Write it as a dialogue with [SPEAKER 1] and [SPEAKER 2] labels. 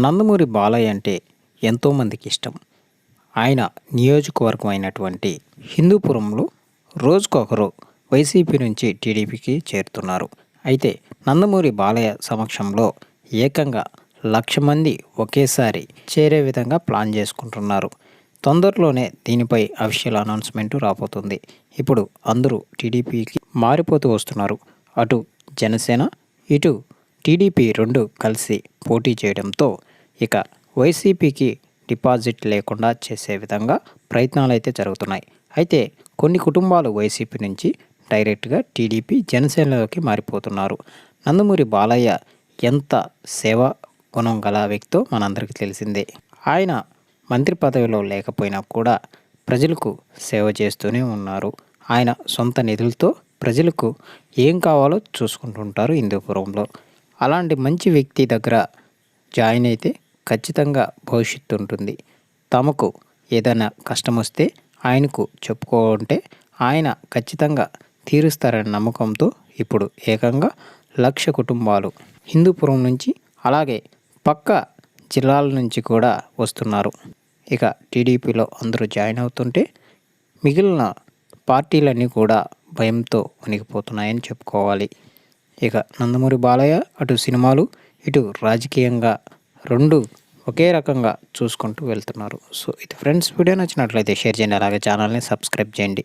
[SPEAKER 1] నందమూరి బాలయ్య అంటే ఎంతోమందికి ఇష్టం. ఆయన నియోజకవర్గం అయినటువంటి హిందూపురంలో రోజుకొకరు వైసీపీ నుంచి టీడీపీకి చేరుతున్నారు. అయితే నందమూరి బాలయ్య సమక్షంలో ఏకంగా లక్ష మంది ఒకేసారి చేరే విధంగా ప్లాన్ చేసుకుంటున్నారు. తొందరలోనే దీనిపై అఫీషియల్ అనౌన్స్మెంట్ రాబోతుంది. ఇప్పుడు అందరూ టీడీపీకి మారిపోతూ వస్తున్నారు. అటు జనసేన ఇటు టీడీపీ రెండు కలిసి పోటీ చేయడంతో ఇక వైసీపీకి డిపాజిట్ లేకుండా చేసే విధంగా ప్రయత్నాలు అయితే జరుగుతున్నాయి. అయితే కొన్ని కుటుంబాలు వైసీపీ నుంచి డైరెక్ట్గా టీడీపీ జనసేనలోకి మారిపోతున్నారు. నందమూరి బాలయ్య ఎంత సేవా గుణం గల వ్యక్తో మనందరికీ తెలిసిందే. ఆయన మంత్రి పదవిలో లేకపోయినా కూడా ప్రజలకు సేవ చేస్తూనే ఉన్నారు. ఆయన సొంత నిధులతో ప్రజలకు ఏం కావాలో చూసుకుంటుంటారు హిందూపురంలో. అలాంటి మంచి వ్యక్తి దగ్గర జాయిన్ అయితే ఖచ్చితంగా భవిష్యత్తు ఉంటుంది. తమకు ఏదైనా కష్టం వస్తే ఆయనకు చెప్పుకోంటే ఆయన ఖచ్చితంగా తీరుస్తారనే నమ్మకంతో ఇప్పుడు ఏకంగా లక్ష కుటుంబాలు హిందూపురం నుంచి అలాగే పక్క జిల్లాల నుంచి కూడా వస్తున్నారు. ఇక టీడీపీలో అందరూ జాయిన్ అవుతుంటే మిగిలిన పార్టీలన్నీ కూడా భయంతో వణికిపోతున్నాయని చెప్పుకోవాలి. ఇక నందమూరి బాలయ్య అటు సినిమాలు ఇటు రాజకీయంగా రెండు ఒకే రకంగా చూసుకుంటూ వెళ్తున్నారు. సో ఇది ఫ్రెండ్స్ వీడియో నచ్చినట్లయితే షేర్ చేయండి అలాగే ఛానల్ని సబ్స్క్రైబ్ చేయండి.